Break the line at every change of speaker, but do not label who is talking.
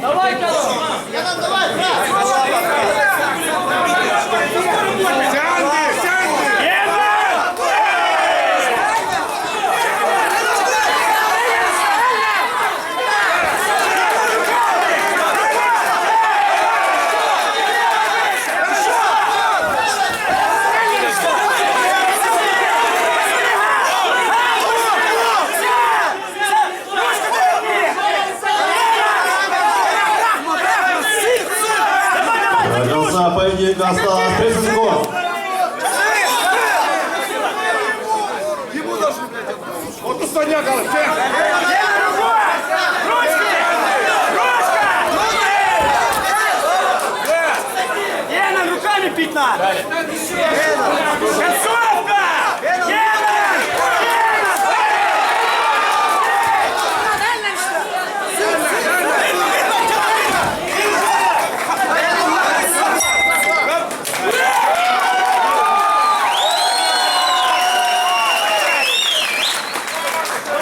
Давай, давай!
За поединка осталось 30 секунд. Ему даже, вот
у Саняка, Ручка! Ручка! Ручка! Ручка! Ручка! Ручка! Ручка!